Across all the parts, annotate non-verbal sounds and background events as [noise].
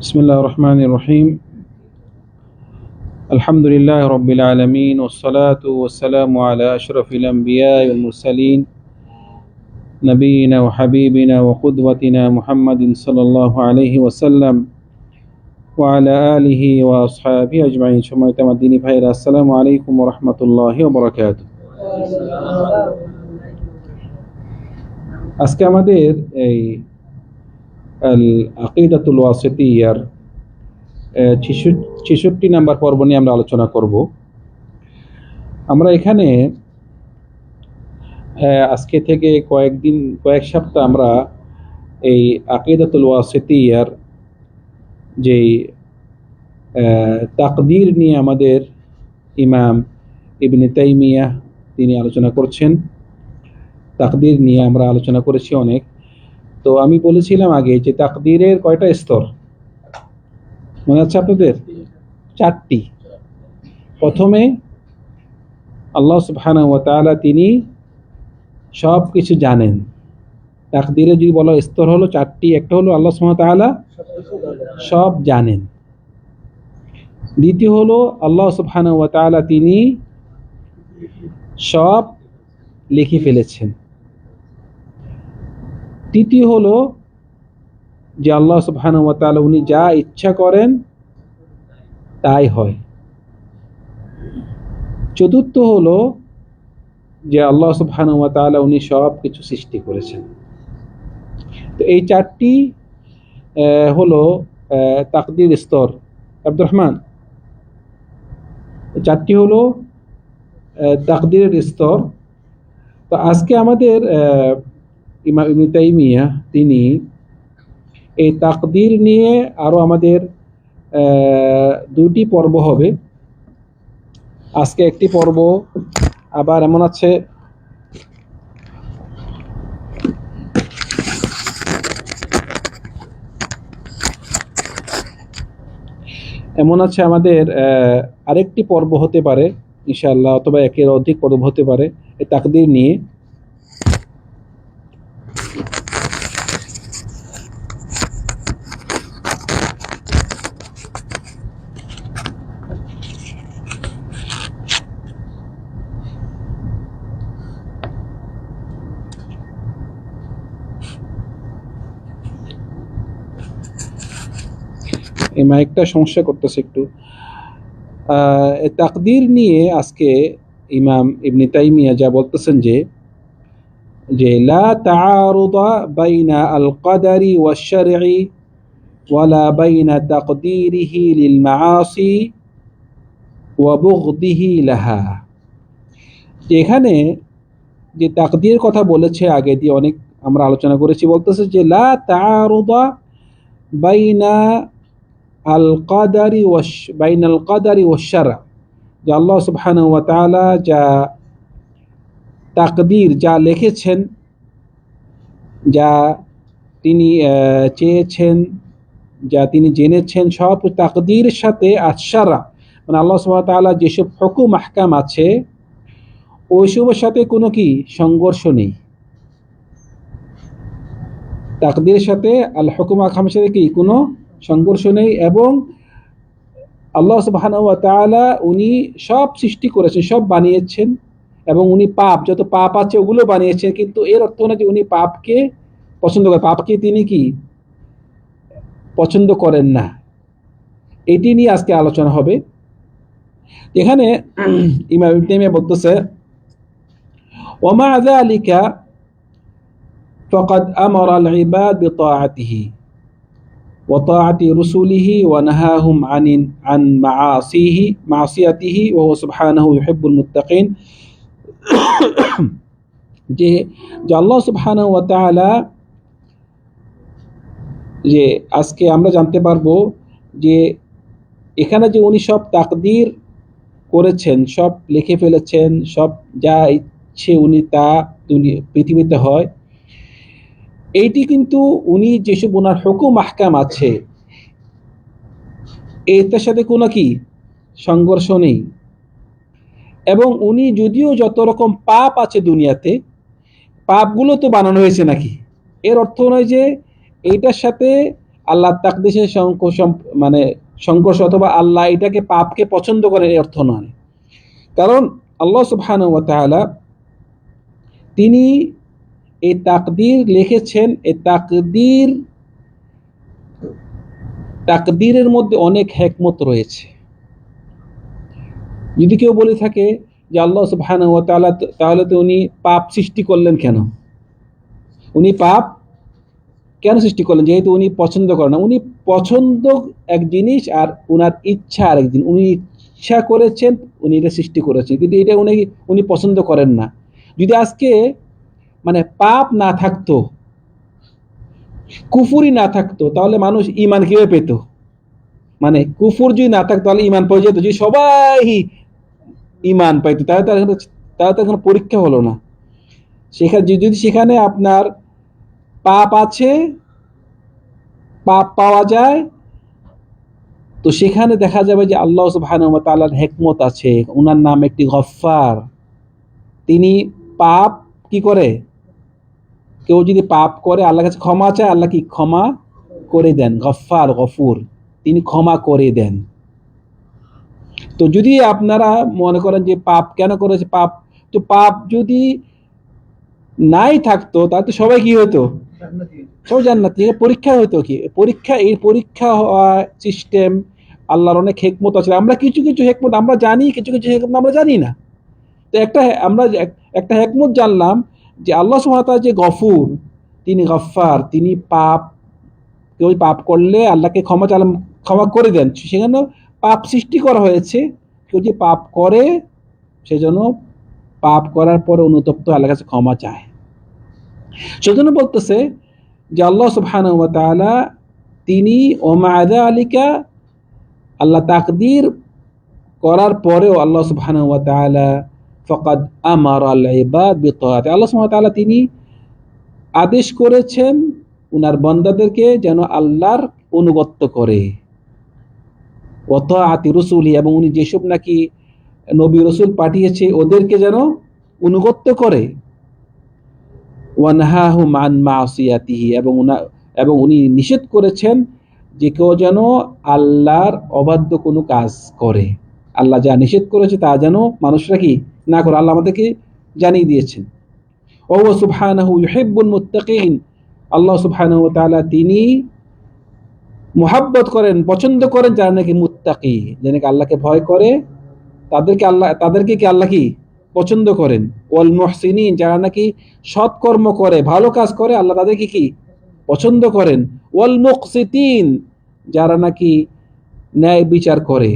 بسم الله الرحمن الرحيم الحمد لله رب العالمين والصلاة والسلام على أشرف الأنبياء والمرسلين نبينا وحبيبنا وقدوتنا محمد صلى الله عليه وسلم وعلى آله وأصحابه أجمعين شمعت مديني بحير السلام عليكم ورحمة الله وبركاته আজকে আমাদের এই আল আকিদাতুল ওয়াসিতিয়ার ছেষট্টি নাম্বার পর্ব নিয়ে আমরা আলোচনা করব। আমরা এখানে আজকে থেকে কয়েকদিন, কয়েক সপ্তাহ আমরা এই আকিদাতুল ওয়াসিতিয়ার যেই তাকদির নিয়ে আমাদের ইমাম ইবনে তাইমিয়া তিনি আলোচনা করছেন। তাকদির নিয়ে আমরা আলোচনা করেছি অনেক। তো আমি বলেছিলাম আগে যে তাকদিরের কয়টা স্তর? মনে আছে আপনাদের? চারটি। প্রথমে আল্লাহ তাআলা তিনি সব কিছু জানেন। তাকদিরে যদি বলা স্তর হলো চারটি, একটা হলো আল্লাহ তাআলা সব জানেন। দ্বিতীয় হলো আল্লাহ তাআলা তিনি সব লিখে ফেলেছেন। তৃতীয় হলো যে আল্লাহ সুবহানাহু উনি যা ইচ্ছা করেন তাই হয়। চতুর্থ হলো যে আল্লাহ সুবহানাহু উনি সব কিছু সৃষ্টি করেছেন। তো এই চারটি হলো তাকদির স্তর। আব্দুর রহমান, চারটি হলো তাকদিরের স্তর। তো আজকে আমাদের ইমাম ইবনে তাইমিয়া, তিনি এই তাকদির নিয়ে আরও আমাদের দুটি পর্ব হবে। আজকে একটি পর্ব, আবার এমন আছে এমন আছে আমাদের আরেকটি পর্ব হতে পারে, ইনশাআল্লাহ, অথবা একের অধিক পর্ব হতে পারে, এই তাকদির নিয়ে। এই মাইকটা সমস্যা করতেছে একটু। তাকদির নিয়ে আজকে ইমাম ইবনে তাইমিয়া যা বলতেছেন যে যে লা তাআরুদা বাইনা আল কদারি ওয়াশ শারঈ ওয়ালা বাইনা তাকদীরিহি লিল মাআসি ওয়া বুগদিহি লাহা। এখানে যে তাকদীর কথা বলেছে, আগে দিয়ে অনেক আমরা আলোচনা করেছি, বলতেছে যে লা তাআরুদা বাইনা আল কাদারি ওয়াশ বাইন আল কাদারি ওয়াশারা যে আল্লাহ সুবহানাহু ওয়া তাআলা যা তাকদীর যা লিখেছেন, যা তিনি চেয়েছেন, যা তিনি জেনেছেন, সব তাকদীরের সাথে আশারা মানে আল্লাহ সুবহানাহু ওয়া তাআলা যেসব হকুম, আহকাম আছে ওইসবের সাথে কোনো কি সংঘর্ষ নেই। তাকদীরের সাথে আল হকুম আহকামের সাথে কি কোনো সংঘর্ষ নেই এবং আল্লাহ সুবহানাহু ওয়া তাআলা উনি সব সৃষ্টি করেছেন সব বানিয়েছেন এবং উনি পাপ যত পাপ আছে ওগুলো বানিয়েছেন কিন্তু এর অর্থ না যে উনি পাপকে পছন্দ করেন পাপকে তিনি কি পছন্দ করেন না এটি নিয়ে আজকে আলোচনা হবে এখানে [clears throat] ইমাম ইবনে তাইমিয়া বলতেছে ওমা যালিকা فقد أمر العباد بطاعته ওয়াতি রসুলিহি ওয়ানাহাহুম আনিন আন মাসিহি মাসিয়াতিহি ও সুবহানাহু ইহেবুল মুত্তাকিন যে যে আল্লাহ সুবহানাহু ওয়া তাআলা যে আজকে আমরা জানতে পারব যে এখানে যে উনি সব তাকদির করেছেন, সব লিখে ফেলেছেন, সব যা ইচ্ছে উনি তা পৃথিবীতে হয় এইটি কিন্তু উনি যেসব ওনার হুকুম, আহকাম আছে, এটার সাথে কোনো কি সংঘর্ষ নেই। এবং উনি যদিও যত রকম পাপ আছে দুনিয়াতে, পাপগুলো তো বানানো হয়েছে নাকি? এর অর্থ নয় যে এইটার সাথে আল্লাহ তাকদিসের মানে সংঘর্ষ অথবা আল্লাহ এটাকে পাপকে পছন্দ করে, এর অর্থ নয়। কারণ আল্লাহ তাআলা তিনি এই তাকদির লিখেছেন এই তাকদির, তাকদিরের মধ্যে অনেক হেকমত রয়েছে। যদি কেউ বলে থাকে যে আল্লাহ তাআলা তাহলে তো উনি পাপ সৃষ্টি করলেন কেন? উনি পাপ কেন সৃষ্টি করলেন? যেহেতু উনি পছন্দ করেন না। উনি পছন্দ এক জিনিস আর উনার ইচ্ছা আরেক জিনিস। উনি ইচ্ছা করেছেন, উনি এটা সৃষ্টি করেছেন। কিন্তু এটা উনি উনি পছন্দ করেন না। যদি আজকে মানে পাপ না থাকতো, কুফুরি না থাকতো, তাহলে মানুষ ইমান কীভাবে পেত? মানে কুফুর যদি না থাকতো, তাহলে ইমান পেয়ে যেত। যদি সবাই ইমান পাইতো, তাহলে তার তাহলে তার কোনো পরীক্ষা হলো না। সেখানে যদি সেখানে আপনার পাপ আছে, পাপ পাওয়া যায়, তো সেখানে দেখা যাবে যে আল্লাহ তাআলার হেকমত আছে। ওনার নাম একটি গফফার। তিনি পাপ কি করে? কেউ যদি পাপ করে, আল্লাহর কাছে ক্ষমা চায়, আল্লাহ কি ক্ষমা করে দেন? গফার গফুর। তিনি ক্ষমা করে দেন। তো যদি আপনারা মনে করেন যে পাপ কেন করেছে? পাপ তো পাপ যদি নাই থাকতো, তাহলে তো সবাই কি হতো? সব জান্নাত। পরীক্ষা হতো কি? পরীক্ষা এই পরীক্ষা হওয়া সিস্টেম আল্লাহর অনেক হেকমত আছে। আমরা কিছু কিছু হেকমত আমরা জানি, কিছু কিছু হেকমত আমরা জানি না। তো একটা আমরা একটা হেকমত জানলাম যে আল্লাহ সুবহানাহু যে গফুর, তিনি গফফার, তিনি পাপ, কেউ পাপ করলে আল্লাহকে ক্ষমা চালাম ক্ষমা করে দেন। সেখানে পাপ সৃষ্টি করা হয়েছে। কেউ যে পাপ করে, সেজন্য পাপ করার পরে অনুতপ্ত আল্লাহর কাছে ক্ষমা চায়। সেজন্য বলতেছে যে আল্লাহ সুবহানাহু ওয়া তিনি ওমা আলিকা, আল্লাহ তাকদির করার পরেও আল্লাহ সুবহানাহু ওয়া তাআলা ফকাদ আমার আল ইবাদ বিতাআতি আল্লাহ ওয়া তিনি আদেশ করেছেন উনার বন্দাদেরকে যেন আল্লাহর অনুগত্য করে। ওয়াতাআতি রসুলি এবং উনি যেসব নাকি নবী রসুল পাঠিয়েছে, ওদেরকে যেন অনুগত্য করে। ওয়ানহাহু মান মাসিয়াতিহি এবং উনা, এবং উনি নিষেধ করেছেন যে কেউ যেন আল্লাহর অবাধ্য কোনো কাজ করে। আল্লাহ যা নিষেধ করেছে তা যেন মানুষরা কি না করে আল্লাহ আমাদেরকে জানিয়ে দিয়েছেন। ও সুবহানাহু ইউহিব্বুল আল্লাহ সুবহানাহু তিনি মুহাব্বত করেন, পছন্দ করেন যারা নাকি মুত্তাকি যে নাকি আল্লাহকে ভয় করে। তাদেরকে আল্লাহ, তাদেরকে কি আল্লাহ কি? পছন্দ করেন। ওয়াল মুহসিনিন, যারা নাকি সৎকর্ম করে, ভালো কাজ করে, আল্লাহ তাদেরকে কি? পছন্দ করেন। ওয়াল মুকসিতিন, যারা নাকি ন্যায় বিচার করে,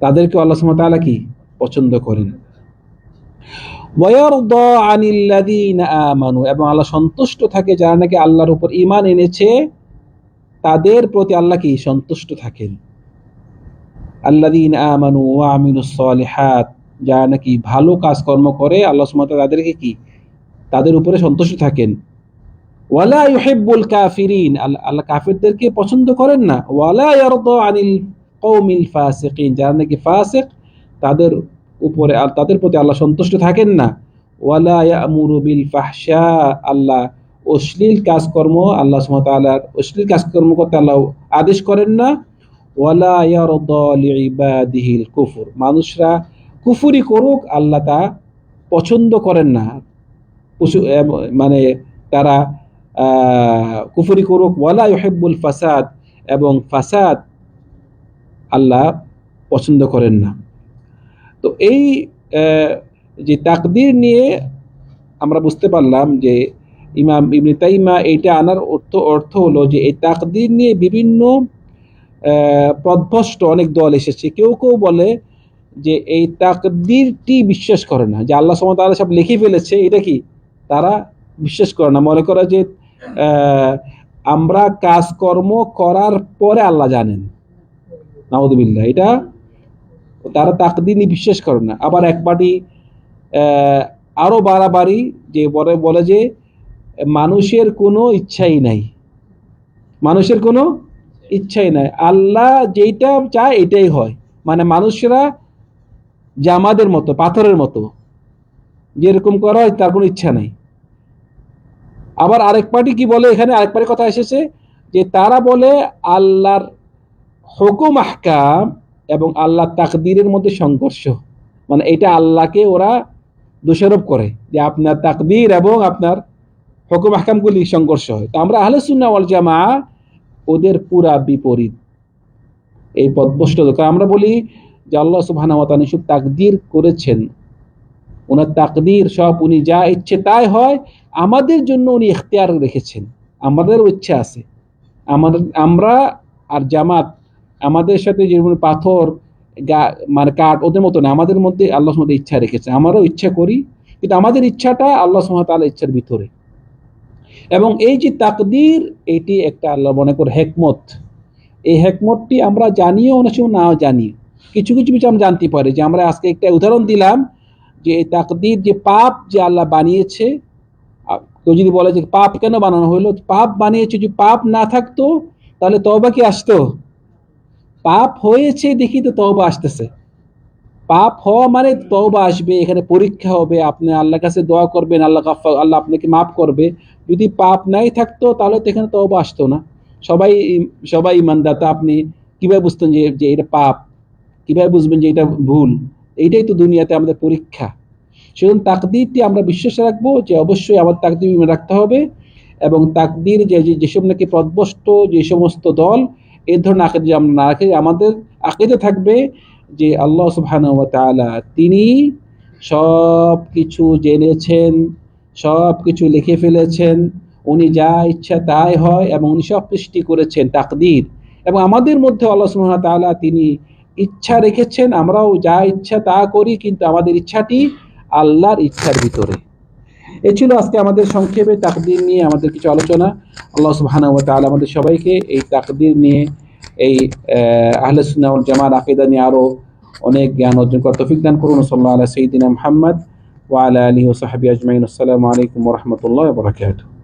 তাদেরকে আল্লাহ ওয়া কি? পছন্দ করেন। আমানু, এবং আল্লাহ সন্তুষ্ট থাকে যারা নাকি আল্লাহর উপর ঈমান এনেছে, তাদের প্রতি আল্লাহ কি? সন্তুষ্ট থাকেন। আল্লাযীনা আমানু যারা নাকি ভালো কাজকর্ম করে, আল্লাহ সুবহানাহু তাদেরকে কি? তাদের উপরে সন্তুষ্ট থাকেন। ওয়ালা কাফিরিন আল্লাহ কাফিরদেরকে পছন্দ করেন না। ওয়ালা ইয়ারদা আনিল কওমিল ফাসিকিন, যারা নাকি ফাসিক তাদের উপরে আর তাদের প্রতি আল্লাহ সন্তুষ্ট থাকেন না। ওয়ালা ইয়ামুরু বিল ফাহশা, আল্লাহ অশ্লীল কাজকর্ম, আল্লাহ তাআলার অশ্লীল কাজকর্ম করতে আল্লাহ আদেশ করেন না। ওয়ালা ইয়ারদা লিইবাদিহিল কুফর, মানুষরা কুফরি করুক, আল্লাহ তা পছন্দ করেন না। মানে তারা কুফরি করুক, ওয়ালা ইউহিব্বুল ফাসাদ, এবং ফাসাদ আল্লাহ পছন্দ করেন না। তো এই যে তাকদির নিয়ে আমরা বুঝতে পারলাম যে ইমাম ইবনে তাইমা এইটা আনার অর্থ অর্থ হলো যে এই তাকদির নিয়ে বিভিন্ন পদভ্রষ্ট অনেক দল এসেছে। কেউ কেউ বলে যে এই তাকদিরটি বিশ্বাস করে না। যে আল্লাহ ওয়া তাআলা সব লিখে ফেলেছে, এটা কি? তারা বিশ্বাস করে না। মনে করে যে আমরা কাজকর্ম করার পরে আল্লাহ জানেন। নাউদুবিল্লাহ এটা তারা তাকদির নিয়ে বিশ্বাস করে না। আবার এক পার্টি আহ, আরও বাড়াবাড়ি যে বলে বলে যে মানুষের কোনো ইচ্ছাই নাই। মানুষের কোনো ইচ্ছাই নাই। আল্লাহ যেইটা চায় এটাই হয়। মানে মানুষরা জামাদের মতো পাথরের মতো যেরকম করা হয় তার কোনো ইচ্ছা নাই। আবার আরেক পার্টি কি বলে? এখানে আরেক পার্টির কথা এসেছে যে তারা বলে আল্লাহর হুকুম আহকাম এবং আল্লাহ তাকদিরের মধ্যে সংঘর্ষ। মানে এটা আল্লাহকে ওরা দোষারোপ করে যে আপনার তাকদির এবং আপনার হুকুম হাকামগুলি সংঘর্ষ হয়। তো আমরা আহলে সুন্নাহ ওয়াল জামা ওদের পুরা বিপরীত। এই পদভষ্ট আমরা বলি যে আল্লাহ সুবহানাহু ওয়া তাআলা শুধু তাকদীর করেছেন। ওনার তাকদির সব উনি যা ইচ্ছে তাই হয়, আমাদের জন্য উনি ইখতিয়ার রেখেছেন। আমাদের ইচ্ছা আছে। আমাদের আমরা আর জামাত আমাদের সাথে যেমন পাথর, গা- মানে কাঠ, ওদের মতো না, আমাদের মধ্যে আল্লাহ মধ্যে ইচ্ছা রেখেছে। আমারও ইচ্ছা করি, কিন্তু আমাদের ইচ্ছাটা আল্লাহ সুমতাল্লাহ ইচ্ছার ভিতরে। এবং এই যে তাকদির, এটি একটা আল্লাহ মনে করে হেকমত। এই হেকমতটি আমরা জানিও, অনেক সময় নাও জানি কিছু কিছু বিষয় আমরা জানতে পারি। যে আমরা আজকে একটা উদাহরণ দিলাম, যে এই তাকদির যে পাপ যে আল্লাহ বানিয়েছে কেউ যদি বলে যে পাপ কেন বানানো হলো? পাপ বানিয়েছে, যদি পাপ না থাকতো, তাহলে তবা কি আসতো? পাপ হয়েছে দেখি তো তওবা আসতেছে। পাপ হওয়া মানে তওবা আসবে, এখানে পরীক্ষা হবে, আপনি আল্লাহর কাছে দোয়া করবেন, আল্লাহ আল্লাহ আপনাকে মাফ করবে। যদি পাপ নাই থাকতো, তাহলে তো এখানে তওবা আসতো না। সবাই সবাই ইমানদার, তা আপনি কীভাবে বুঝতেন যে যে এটা পাপ? কীভাবে বুঝবেন যে এটা ভুল? এইটাই তো দুনিয়াতে আমাদের পরীক্ষা। সেজন্য তাকদিরটি আমরা বিশ্বাস রাখব যে অবশ্যই আমার তাকদির রাখতে হবে এবং তাকদির যে যেসব নাকি পদভষ্ট যে সমস্ত দল এই ধরনের আকিদা আমরা না রাখি, আমাদের আকিদা থাকবে যে আল্লাহ ওয়া তাআলা তিনি সব কিছু জেনেছেন সব কিছু লিখে ফেলেছেন, উনি যা ইচ্ছা তাই হয় এবং উনি সব সৃষ্টি করেছেন, তাকদীর। এবং আমাদের মধ্যে আল্লাহ ওয়া তাআলা তিনি ইচ্ছা রেখেছেন, আমরাও যা ইচ্ছা তা করি, কিন্তু আমাদের ইচ্ছাটি আল্লাহর ইচ্ছার ভিতরে। এ ছিল আজকে আমাদের সংক্ষেপে তাকদির নিয়ে আমাদের কিছু আলোচনা। আল্লাহ সুবহানাহু ওয়া তাহলে আমাদের সবাইকে এই তাকদির নিয়ে এই আহ, আহলে সুন্নাহ জামান আকীদা নিয়ে আরও অনেক জ্ঞান অর্জন করার তফিক দান করুন। সাল্লাহ আল্লাহ সঈদিন মুহাম্মদ ওয়া আলা আলী ও সাহাবি আজমাইন। আসসালামু আলাইকুম রহমতুল্লাহ বারাকাতুহু।